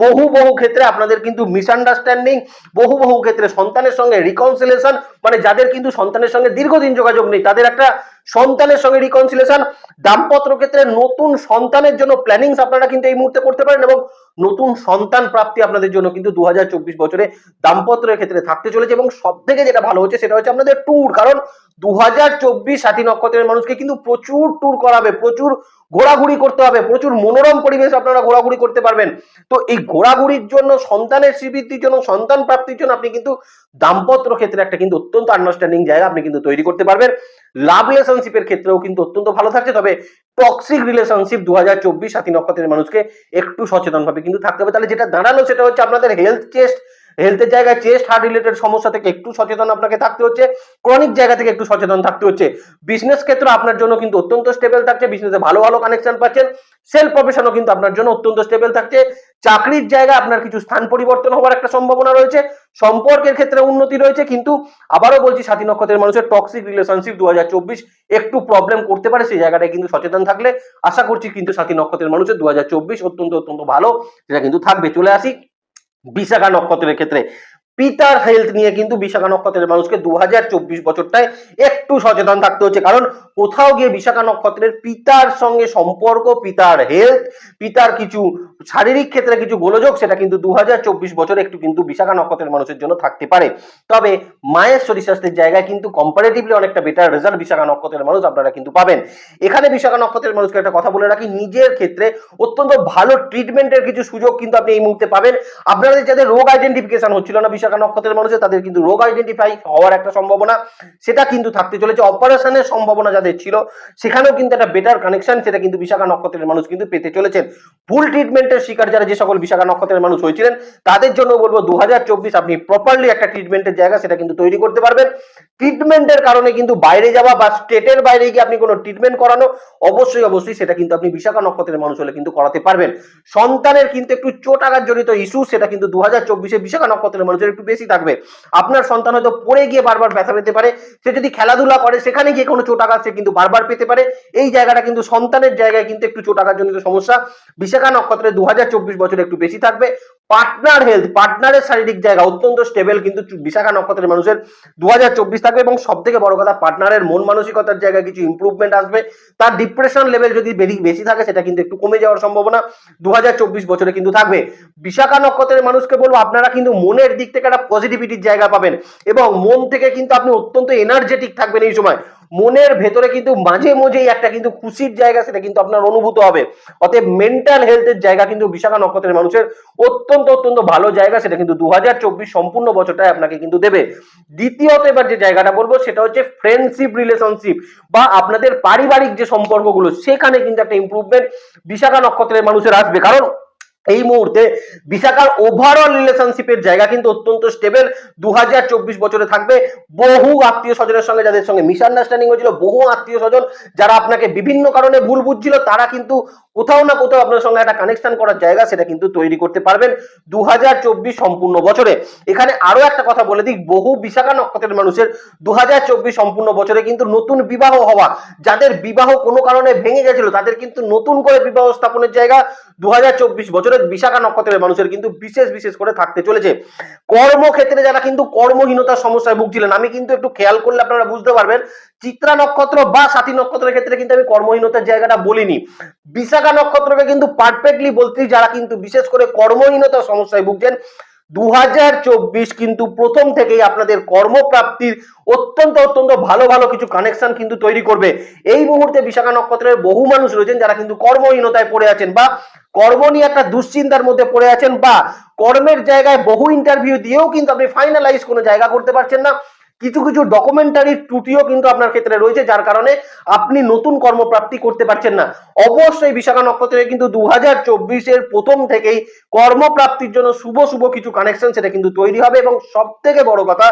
বহু বহু ক্ষেত্রে আপনাদের কিন্তু মিসআন্ডারস্ট্যান্ডিং বহু বহু ক্ষেত্রে সন্তানের সঙ্গে রিকনসিলেশন মানে যাদের কিন্তু সন্তানের সঙ্গে দীর্ঘদিন যোগাযোগ নেই, তাদের একটা সন্তানের সঙ্গে রিকনসিলেশন দাম্পত্য ক্ষেত্রে নতুন সন্তানের জন্য প্ল্যানিংস আপনারা কিন্তু এই মুহূর্তে করতে পারেন এবং নতুন সন্তান প্রাপ্তি আপনাদের জন্য কিন্তু দু হাজার চব্বিশ বছরে দাম্পত্যের ক্ষেত্রে থাকতে চলেছে এবং সব থেকে যেটা ভালো হচ্ছে সেটা হচ্ছে আপনাদের ট্যুর কারণ দু হাজার চব্বিশ সাথী নক্ষত্রের মানুষকে কিন্তু প্রচুর ট্যুর করাবে, প্রচুর ঘোরাঘুরি করতে হবে, প্রচুর মনোরম পরিবেশ আপনারা ঘোরাঘুরি করতে পারবেন। তো এই ঘোরাঘুরির জন্য, সন্তানের শ্রীবৃদ্ধির জন্য, সন্তান প্রাপ্তির জন্য আপনি কিন্তু দাম্পত্য ক্ষেত্রে একটা কিন্তু অত্যন্ত আন্ডারস্ট্যান্ডিং জায়গা আপনি কিন্তু তৈরি করতে পারবেন। লাভ রিলেশনশিপের ক্ষেত্রেও কিন্তু অত্যন্ত ভালো থাকছে। তবে টক্সিক রিলেশনশিপ দু হাজার চব্বিশ সাথী নক্ষত্রের মানুষকে একটু সচেতন ভাবে কিন্তু থাকতে হবে। তাহলে যেটা দাঁড়াল সেটা হচ্ছে আপনাদের হেলথ চেস্ট হেলথের জায়গায় চেস্ট হার্ট রিলেটেড সমস্যা থেকে একটু সচেতন আপনাকে থাকতে হচ্ছে ক্রনিক জায়গা থেকে একটু সচেতন থাকতে হচ্ছে। বিজনেস ক্ষেত্র আপনার জন্য কিন্তু অত্যন্ত স্টেবল থাকছে বিজনেসে ভালো ভালো কানেকশন পাচ্ছেন সেলফ প্রফেশনও কিন্তু আপনার জন্য অত্যন্ত স্টেবল থাকছে। চাকরির জায়গায় আপনার কিছু স্থান পরিবর্তন হওয়ার একটা সম্ভাবনা রয়েছে, সম্পর্কের ক্ষেত্রে উন্নতি রয়েছে, কিন্তু আবারও বলছি সাথী নক্ষত্রের মানুষের টক্সিক রিলেশনশিপ দু হাজার চব্বিশ একটু প্রবলেম করতে পারে, সেই জায়গাটায় কিন্তু সচেতন থাকলে আশা করছি কিন্তু সাথী নক্ষত্রের মানুষের দু হাজার চব্বিশ অত্যন্ত অত্যন্ত ভালো, সেটা কিন্তু থাকবে। চলে আসি বিশাখা নক্ষত্রের ক্ষেত্রে পিতার হেলথ নিয়ে কিন্তু বিশাখা নক্ষত্রের মানুষকে দু বছরটায় একটু সচেতন থাকতে হচ্ছে। কারণ কোথাও গিয়ে বিশাখা নক্ষত্রের পিতার সঙ্গে সম্পর্ক, পিতার হেলথ পিতার কিছু শারীরিক ক্ষেত্রে কিছু গোলযোগ, সেটা কিন্তু দু বছরে একটু কিন্তু বিশাখা নক্ষত্রের মানুষের জন্য থাকতে পারে। তবে মায়ের শরীর স্বাস্থ্যের জায়গায় কিন্তু কম্পারেটিভলি অনেকটা বেটার রেজাল্ট বিশাখা নক্ষত্রের মানুষ আপনারা কিন্তু পাবেন। এখানে বিশাখা নক্ষত্রের মানুষকে একটা কথা বলে রাখি, নিজের ক্ষেত্রে অত্যন্ত ভালো ট্রিটমেন্টের কিছু সুযোগ কিন্তু আপনি এই মুহূর্তে পাবেন। আপনাদের যাদের রোগ আইডেন্টিফিকেশন হচ্ছিল না বিশাখা নক্ষত্রের মানুষের তাদের কিন্তু রোগ আইডেন্টিফাই হওয়ার একটা সম্ভাবনা। সেটা কিন্তু থাকতে চলেছে। অপারেশনের সম্ভাবনা যাদের ছিল, সেখানেও কিন্তু একটা বেটার কানেকশন সেটা কিন্তু বিশাখা নক্ষত্রের মানুষ কিন্তু পেতে চলেছেন। ভুল ট্রিটমেন্টের শিকার যারা যে সকল বিশাখা নক্ষত্রের মানুষ হয়েছিলেন, তাদের জন্য বলব দু আপনি প্রপারলি একটা ট্রিটমেন্টের জায়গা সেটা কিন্তু তৈরি করতে পারবেন। ট্রিটমেন্টের কারণে কিন্তু বাইরে যাওয়া বা স্টেটের বাইরে গিয়ে আপনি কোনো ট্রিটমেন্ট করানো, অবশ্যই অবশ্যই সেটা কিন্তু আপনি বিশাখা নক্ষত্রের মানুষ হলে কিন্তু করাতে পারবেন। সন্তানের কিন্তু একটু চোট আঘাত জনিত ইস্যু সেটা কিন্তু দু হাজার চব্বিশে বিশাখা নক্ষত্রের মানুষের একটু বেশি থাকবে। আপনার সন্তান হয়তো পড়ে গিয়ে বারবার ব্যথা পেতে পারে, সে যদি খেলাধুলা করে, সেখানে গিয়ে কোনো চোট আঘাত সে কিন্তু বারবার পেতে পারে। এই জায়গাটা কিন্তু সন্তানের জায়গায় কিন্তু একটু চোট আঘাত জনিত সমস্যা। বিশাখা নক্ষত্রে দু হাজার চব্বিশ বছরে একটু বেশি থাকবে। পার্টনার হেলথ পার্টনারের শারীরিক জায়গা অত্যন্ত স্টেবল কিন্তু বিশাখা নক্ষত্রের মানুষের দু হাজার চব্বিশ থাকবে এবং সব থেকে বড় কথা পার্টনারের মন মানসিকতার জায়গায় কিছু ইম্প্রুভমেন্ট আসবে। তার ডিপ্রেশন লেভেল যদি বেশি থাকে সেটা কিন্তু একটু কমে যাওয়ার সম্ভাবনা দু হাজার চব্বিশ বছরে কিন্তু থাকবে। বিশাখা নক্ষত্রের মানুষকে বলব, আপনারা কিন্তু মনের দিক থেকে একটা পজিটিভিটির জায়গা পাবেন এবং মন থেকে কিন্তু আপনি অত্যন্ত এনার্জেটিক থাকবেন এই সময়। মনের ভেতরে কিন্তু মাঝে মাঝেই একটা কিন্তু খুশির জায়গা সেটা কিন্তু আপনার অনুভূত হবে। অতএব মেন্টাল হেলথের জায়গা কিন্তু বিশাখা নক্ষত্রের মানুষের অত্যন্ত অত্যন্ত ভালো জায়গা, সেটা কিন্তু দু হাজার চব্বিশ সম্পূর্ণ বছরটায় আপনাকে কিন্তু দেবে। দ্বিতীয়ত এবার যে জায়গাটা বলব, সেটা হচ্ছে ফ্রেন্ডশিপ রিলেশনশিপ বা আপনাদের পারিবারিক যে সম্পর্কগুলো, সেখানে কিন্তু একটা ইমপ্রুভমেন্ট বিশাখা নক্ষত্রের মানুষের আসবে। কারণ এই মুহূর্তে বিশাখার ওভারঅল রিলেশনশিপের জায়গা কিন্তু অত্যন্ত স্টেবল দু হাজার চব্বিশ বছরে থাকবে বহু আত্মীয় স্বজনের সঙ্গে যাদের সঙ্গে মিসআন্ডারস্ট্যান্ডিং হয়েছিল, বহু আত্মীয় স্বজন যারা আপনাকে বিভিন্ন কারণে ভুল বুঝছিল, তারা কিন্তু কোথাও না কোথাও আপনার সঙ্গে একটা কানেকশন করার জায়গা সেটা কিন্তু তৈরি করতে পারবেন দু সম্পূর্ণ বছরে। এখানে আরও একটা কথা বলে দিই, বহু বিশাখা নক্ষত্রের মানুষের দু সম্পূর্ণ বছরে কিন্তু নতুন বিবাহ হওয়া, যাদের বিবাহ কোনো কারণে ভেঙে গেছিল, তাদের কিন্তু নতুন করে বিবাহ স্থাপনের জায়গা দু বছরে বিশাখা নক্ষত্রের মানুষের কিন্তু বিশেষ বিশেষ করে থাকতে চলেছে। কর্মক্ষেত্রে যারা কিন্তু কর্মহীনতার সমস্যায় ভুগছিলেন, আমি কিন্তু একটু খেয়াল করলে আপনারা বুঝতে পারবেন, চিত্রা নক্ষত্র বা সাথী নক্ষত্রের ক্ষেত্রে কিন্তু আমি কর্মহীনতার জায়গাটা বলিনি। বিশাখা নক্ষত্রকে কিন্তু পারফেক্টলি বলছি যারা কিন্তু বিশেষ করে কর্মহীনতার সমস্যায় ভুগছেন দু কিন্তু প্রথম থেকেই আপনাদের কর্মপ্রাপ্তির অত্যন্ত অত্যন্ত ভালো ভালো কিছু কানেকশন কিন্তু তৈরি করবে। এই মুহূর্তে বিশাখা নক্ষত্রের বহু মানুষ রয়েছেন যারা কিন্তু কর্মহীনতায় পড়ে আছেন বা কর্ম নিয়ে একটা দুশ্চিন্তার মধ্যে পড়ে আছেন বা কর্মের জায়গায় বহু ইন্টারভিউ দিয়েও কিন্তু আপনি ফাইনালাইজ কোনো জায়গা করতে পারছেন না। কিছু কিছু ডকুমেন্টারি ত্রুটিও কিন্তু আপনার ক্ষেত্রে রয়েছে, যার কারণে আপনি নতুন কর্মপ্রাপ্তি করতে পারছেন না। অবশ্যই বিশাখা নক্ষত্রে কিন্তু দু হাজার চব্বিশের প্রথম থেকেই কর্মপ্রাপ্তির জন্য শুভ শুভ কিছু কানেকশন সেটা কিন্তু তৈরি হবে। এবং সব থেকে বড় কথা,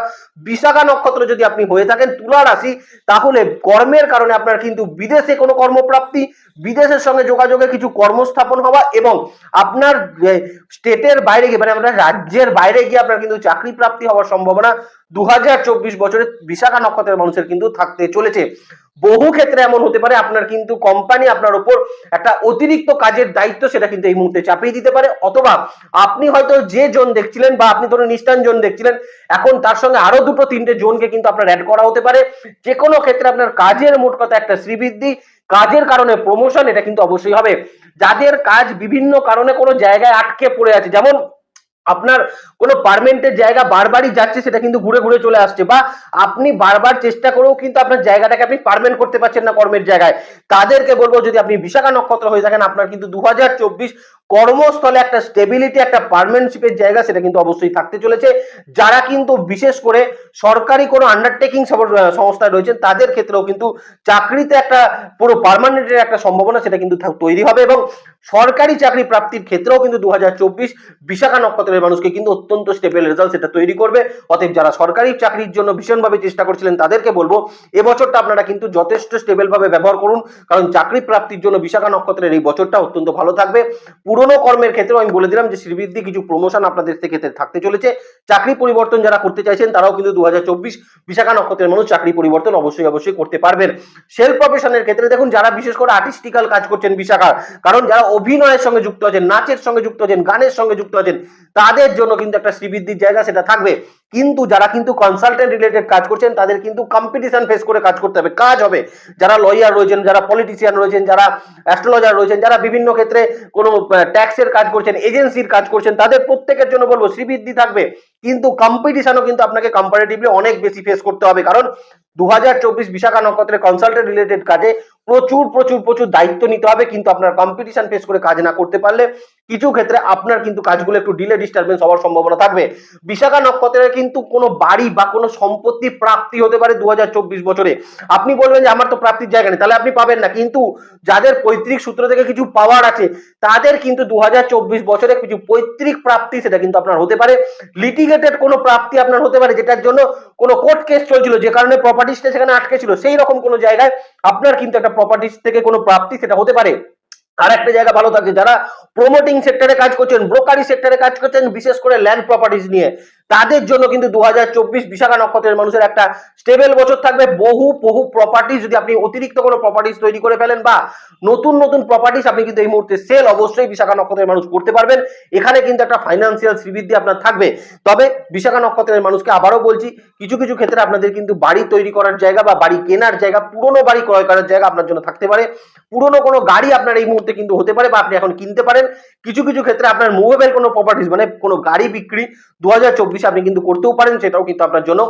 বিশাখা নক্ষত্র যদি আপনি হয়ে থাকেন তুলা রাশি, তাহলে কর্মের কারণে আপনার কিন্তু বিদেশে কোনো কর্মপ্রাপ্তি বিদেশের সঙ্গে যোগাযোগে কিছু কর্মস্থাপন হওয়া এবং আপনার স্টেটের বাইরে গিয়ে মানে আপনার রাজ্যের বাইরে গিয়ে আপনার কিন্তু চাকরি প্রাপ্তি হওয়ার সম্ভাবনা দুহাজার চব্বিশ বছরে বিশাখা নক্ষত্রের মানুষের কিন্তু থাকতে চলেছে। বহু ক্ষেত্রে এমন হতে পারে আপনার কিন্তু কোম্পানি আপনার উপর একটা অতিরিক্ত কাজের দায়িত্ব সেটা কিন্তু এই মুহূর্তে চাপিয়ে দিতে পারে। অথবা আপনি হয়তো যে জোন দেখছিলেন বা আপনি ধরুন নিষ্ঠান জোন দেখছিলেন, এখন তার সঙ্গে আরও দুটো তিনটে জোনকে কিন্তু আপনার অ্যাড করা হতে পারে। যে কোনো ক্ষেত্রে আপনার কাজের মোট কথা একটা শ্রীবৃদ্ধি কাজের কারণে প্রমোশন এটা কিন্তু অবশ্যই হবে। যাদের কাজ বিভিন্ন কারণে কোনো জায়গায় আটকে পড়ে আছে, যেমন আপনার কোনো পারমানেন্টের জায়গা বারবারই যাচ্ছে, সেটা কিন্তু ঘুরে ঘুরে চলে আসছে বা আপনি বারবার চেষ্টা করেও কিন্তু আপনার জায়গাটাকে আপনি পারমেন্ট করতে পারছেন না কর্মের জায়গায়। তাদেরকে বলব, যদি আপনি বিশাখা নক্ষত্র হয়ে থাকেন, আপনার কিন্তু দু হাজার চব্বিশ কর্মস্থলে একটা স্টেবিলিটি একটা পার্টনারশিপের জায়গা সেটা কিন্তু অবশ্যই থাকতে চলেছে। যারা কিন্তু বিশেষ করে সরকারি কোনো আন্ডারটেকিং সংস্থায় রয়েছেন, তাদের ক্ষেত্রেও কিন্তু চাকরিতে একটা পুরো পার্মানেন্টের একটা সম্ভাবনা সেটা কিন্তু তৈরি হবে এবং সরকারি চাকরি প্রাপ্তির ক্ষেত্রেও কিন্তু দু বিশাখা নক্ষত্রের মানুষকে কিন্তু অত্যন্ত স্টেবল রেজাল্ট সেটা তৈরি করবে। অতএব যারা সরকারি চাকরির জন্য ভীষণভাবে চেষ্টা করছিলেন, তাদেরকে বলব এবছরটা আপনারা কিন্তু যথেষ্ট স্টেবল ভাবে ব্যবহার করুন, কারণ চাকরি প্রাপ্তির জন্য বিশাখা নক্ষত্রের এই বছরটা অত্যন্ত ভালো থাকবে। পুরনো কর্মের ক্ষেত্রে আমি বলে দিলাম যে শ্রীবৃদ্ধি কিছু প্রমোশন আপনাদের ক্ষেত্রে থাকতে চলেছে। চাকরি পরিবর্তন যারা করতে চাইছেন, তারাও কিন্তু দু হাজার বিশাখা নক্ষত্রের মানুষ চাকরি পরিবর্তন অবশ্যই অবশ্যই করতে পারবেন। সেলফ প্রফেশনের ক্ষেত্রে দেখুন, যারা বিশেষ করে আর্টিস্টিক্যাল কাজ করছেন বিশাখার কারণ যারা অভিনয়ের সঙ্গে যুক্ত আছেন, নাচের সঙ্গে যুক্ত আছেন, গানের সঙ্গে যুক্ত আছেন, তাদের জন্য কিন্তু একটা শ্রীবৃদ্ধির জায়গা সেটা থাকবে। কিন্তু যারা কিন্তু কনসালটেন্ট রিলেটেড কাজ করছেন, তাদের কিন্তু কম্পিটিশন ফেস করে কাজ করতে হবে। কাজ হবে। যারা লয়ার রয়েছেন, যারা পলিটিশিয়ান রয়েছেন, যারা অ্যাস্ট্রোলজার রয়েছেন, যারা বিভিন্ন ক্ষেত্রে কোনো ট্যাক্সের কাজ করছেন এজেন্সির কাজ করছেন, তাদের প্রত্যেকের জন্য বলব, শ্রীবৃদ্ধি থাকবে। কিন্তু কম্পিটিশনও কিন্তু আপনাকে কম্পারেটিভলি অনেক বেশি ফেস করতে হবে। কারণ দু হাজার চব্বিশ বিশাখা নক্ষত্রের কনসালটেন্ট রিলেটেড কাজে প্রচুর প্রচুর প্রচুর দায়িত্ব নিতে হবে। কিন্তু আপনার কম্পিটিশন ফেস করে কাজ না করতে পারলে কিছু ক্ষেত্রে আপনার কিন্তু কাজগুলো একটু ডিলে ডিস্টারবেন্স হওয়ার সম্ভাবনা থাকবে। বিশাখা নক্ষত্রের কিন্তু কোনো বাড়ি বা কোনো সম্পত্তি প্রাপ্তি হতে পারে দুহাজার চব্বিশ বছরে। আপনি বলবেন যে, আমার তো প্রাপ্তির জায়গা নেই। তাহলে আপনি পাবেন না। কিন্তু যাদের পৈতৃক সূত্র থেকে কিছু পাওয়ার আছে, তাদের কিন্তু দু হাজার চব্বিশ বছরে কিছু পৈতৃক প্রাপ্তি সেটা কিন্তু আপনার হতে পারে। লিটিগেটেড কোনো প্রাপ্তি আপনার হতে পারে, যেটার জন্য কোনো কোর্ট কেস চলছিল, যে কারণে প্রপার্টিসটা সেখানে আটকে ছিল সেই রকম কোনো জায়গায় আপনার কিন্তু একটা প্রপার্টিস থেকে কোনো প্রাপ্তি সেটা হতে পারে। আর একটা জায়গা ভালো থাকছে। যারা প্রমোটিং সেক্টরে কাজ করছেন ব্রোকারি সেক্টরে কাজ করছেন, বিশেষ করে ল্যান্ড প্রপার্টিজ নিয়ে। তাদের জন্য কিন্তু দু হাজার বিশাখা নক্ষত্রের মানুষের একটা স্টেবল বছর থাকবে। বহু বহু প্রপার্টিজ যদি আপনি অতিরিক্ত কোনো প্রপার্টিজ তৈরি করে ফেলেন বা নতুন নতুন প্রপার্টিজ আপনি কিন্তু এই মুহূর্তে সেল অবশ্যই বিশাখা নক্ষত্রের মানুষ করতে পারবেন। এখানে কিন্তু একটা ফাইন্যান্সিয়াল শ্রীবৃদ্ধি আপনার থাকবে। তবে বিশাখা নক্ষত্রের মানুষকে আবারও বলছি, কিছু কিছু ক্ষেত্রে আপনাদের কিন্তু বাড়ি তৈরি করার জায়গা বা বাড়ি কেনার জায়গা, পুরনো বাড়ি ক্রয় করার জায়গা আপনার জন্য থাকতে পারে। পুরনো কোনো গাড়ি আপনার এই মুহূর্তে কিন্তু হতে পারে বা আপনি এখন কিনতে পারেন। কিছু কিছু ক্ষেত্রে আপনার মুভেবল কোনো প্রপার্টিজ মানে কোনো গাড়ি বিক্রি দু হাজার চব্বিশ আপনি কিন্তু করতেও পারেন, সেটাও কিন্তু আপনার জন্য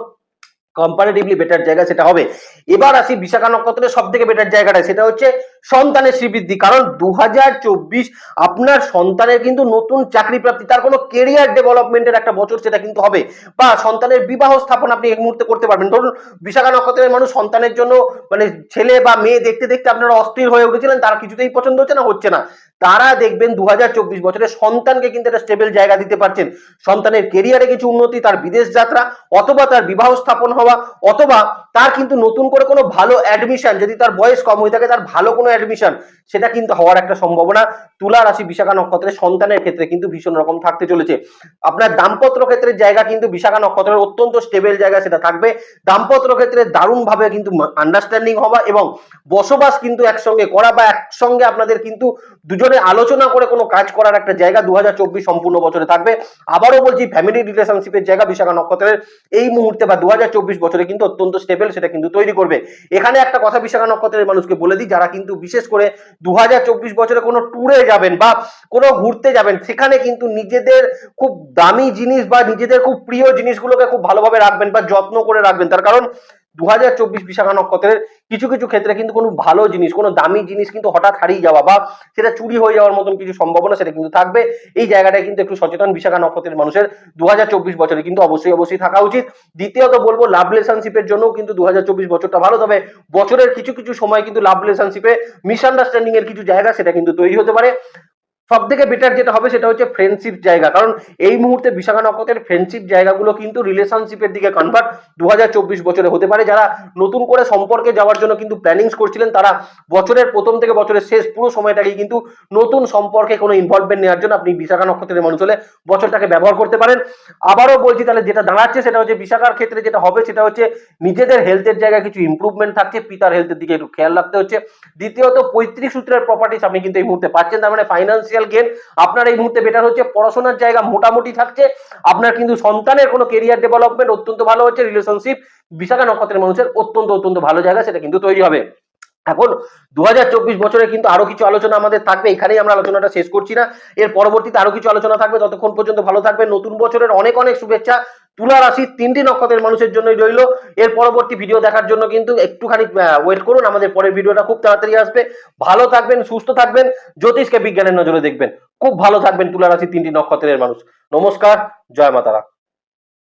কম্পারেটিভলি বেটার জায়গা সেটা হবে। এবার আসি বিশাখা নক্ষত্রের সব থেকে বেটার জায়গাটা, সেটা হচ্ছে সন্তানের শ্রীবৃদ্ধি কারণ দু হাজার চব্বিশ আপনার সন্তানের কিন্তু নতুন চাকরি প্রাপ্তি, তার কোনো কেরিয়ার ডেভেলপমেন্টের একটা বছর সেটা কিন্তু হবে। বা সন্তানের বিবাহ স্থাপন আপনি এই মুহূর্তে করতে পারবেন। ধরুন, বিশাখা নক্ষত্রের মানুষ সন্তানের জন্য মানে ছেলে বা মেয়ে দেখতে দেখতে আপনারা অস্থির হয়ে উঠেছিলেন, তারা কিছুতেই পছন্দ হচ্ছে না হচ্ছে না। তারা দেখবেন দু হাজার চব্বিশ বছরে সন্তানকে কিন্তু একটা স্টেবল জায়গা দিতে পারছেন। সন্তানের কেরিয়ারে কিছু উন্নতি, তার বিদেশ যাত্রা, অথবা তার বিবাহ স্থাপন হওয়া, অথবা তার কিন্তু নতুন করে কোনো ভালো অ্যাডমিশন যদি তার বয়স কম হয়ে থাকে, তার ভালো কোনো অ্যাডমিশন সেটা কিন্তু হওয়ার একটা সম্ভাবনা। তুলা রাশি বিশাখা নক্ষত্রের সন্তানের ক্ষেত্রে কিন্তু ভীষণ রকম থাকতে চলেছে। আপনার দাম্পত্য ক্ষেত্রের জায়গা কিন্তু বিশাখা নক্ষত্রের অত্যন্ত স্টেবল জায়গা সেটা থাকবে। দাম্পত্য ক্ষেত্রে দারুণ ভাবে কিন্তু আন্ডারস্ট্যান্ডিং হওয়া এবং বসবাস কিন্তু একসঙ্গে করা বা একসঙ্গে আপনাদের কিন্তু দুজনে আলোচনা করে কোনো কাজ করার একটা জায়গা দু হাজার চব্বিশ সম্পূর্ণ বছরে থাকবে। আবারও বলছি ফ্যামিলি রিলেশনশিপের জায়গা বিশাখা নক্ষত্রের এই মুহূর্তে বা দু হাজার চব্বিশ বছরে কিন্তু অত্যন্ত স্টেবল সেটা কিন্তু তৈরি করবে। এখানে একটা কথা বিশাখা নক্ষত্রের মানুষকে বলে দিই, যারা কিন্তু বিশেষ করে দু হাজার চব্বিশ বছরে কোনো ট্যুরে যাবেন বা কোনো ঘুরতে যাবেন, সেখানে কিন্তু নিজেদের খুব দামি জিনিস বা নিজেদের খুব প্রিয় জিনিসগুলোকে খুব ভালোভাবে রাখবেন বা যত্ন করে রাখবেন। তার কারণ দু হাজার চব্বিশ বিশাখা নক্ষত্রের কিছু কিছু ক্ষেত্রে কিন্তু কোনো ভালো জিনিস, কোনো দামি জিনিস কিন্তু হঠাৎ হারিয়ে যাওয়া বা সেটা চুরি হয়ে যাওয়ার মতন কিছু সম্ভাবনা সেটা কিন্তু থাকবে। এই জায়গাটায় কিন্তু একটু সচেতন বিশাখা নক্ষত্রের মানুষের দু হাজার চব্বিশ বছরে কিন্তু অবশ্যই অবশ্যই থাকা উচিত। দ্বিতীয়ত বলব, লাভ রিলেশনশিপের জন্য কিন্তু দু হাজার চব্বিশ বছরটা ভালো, তবে বছরের কিছু কিছু সময় কিন্তু লাভ রিলেশনশিপে মিসআন্ডারস্ট্যান্ডিং এর কিছু জায়গা সেটা কিন্তু তৈরি হতে পারে। সব থেকে বেটার যেটা হবে সেটা হচ্ছে ফ্রেন্ডশিপ জায়গা। কারণ এই মুহূর্তে বিশাখা নক্ষত্রের ফ্রেন্ডশিপ জায়গাগুলো কিন্তু রিলেশনশিপের দিকে কনভার্ট দু হাজার চব্বিশ বছরে হতে পারে। যারা নতুন করে সম্পর্কে যাওয়ার জন্য কিন্তু প্ল্যানিংস করছিলেন, তারা বছরের প্রথম থেকে বছরের শেষ পুরো সময়টাকে কিন্তু নতুন সম্পর্কে কোনো ইনভলভমেন্ট নেওয়ার জন্য আপনি বিশাখা নক্ষত্রের মানুষ হলে বছরটাকে ব্যবহার করতে পারেন। আবারও বলছি তাহলে যেটা দাঁড়াচ্ছে সেটা হচ্ছে বিশাখার ক্ষেত্রে যেটা হবে সেটা হচ্ছে নিজেদের হেলথের জায়গায় কিছু ইমপ্রুভমেন্ট থাকছে, পিতার হেলথের দিকে একটু খেয়াল রাখতে হচ্ছে। দ্বিতীয়ত পঁয়ত্রিশ সূত্রের প্রপার্টিস আপনি কিন্তু এই মুহূর্তে পাচ্ছেন, তার মানে ফাইন্যান্সিয়াল গেন আপনার এই মুহূর্তে বেটার হচ্ছে, পড়াশোনার জায়গা মোটামুটি থাকছে, আপনার কিন্তু সন্তানের কোনো কেরিয়ার ডেভেলপমেন্ট অত্যন্ত ভালো হচ্ছে রিলেশনশিপ বিশাখা নক্ষত্রের মানুষের অত্যন্ত অত্যন্ত ভালো জায়গা, সেটা কিন্তু তৈরি হবে। এখন দু বছরে কিন্তু আরও কিছু আলোচনা আমাদের থাকবে, এখানেই আমরা আলোচনাটা শেষ করছি না। এর পরবর্তীতে আরও কিছু আলোচনা থাকবে, ততক্ষণ পর্যন্ত ভালো থাকবে নতুন বছরের অনেক অনেক শুভেচ্ছা। তুলা রাশি তিনটি নক্ষত্রের মানুষের জন্যই রইল। এর পরবর্তী ভিডিও দেখার জন্য কিন্তু একটুখানি ওয়েট করুন। আমাদের পরের ভিডিওটা খুব তাড়াতাড়ি আসবে। ভালো থাকবেন, সুস্থ থাকবেন, জ্যোতিষকে বিজ্ঞানের নজরে দেখবেন। খুব ভালো থাকবেন তুলা রাশি তিনটি নক্ষত্রের মানুষ। নমস্কার, জয় মাতারা।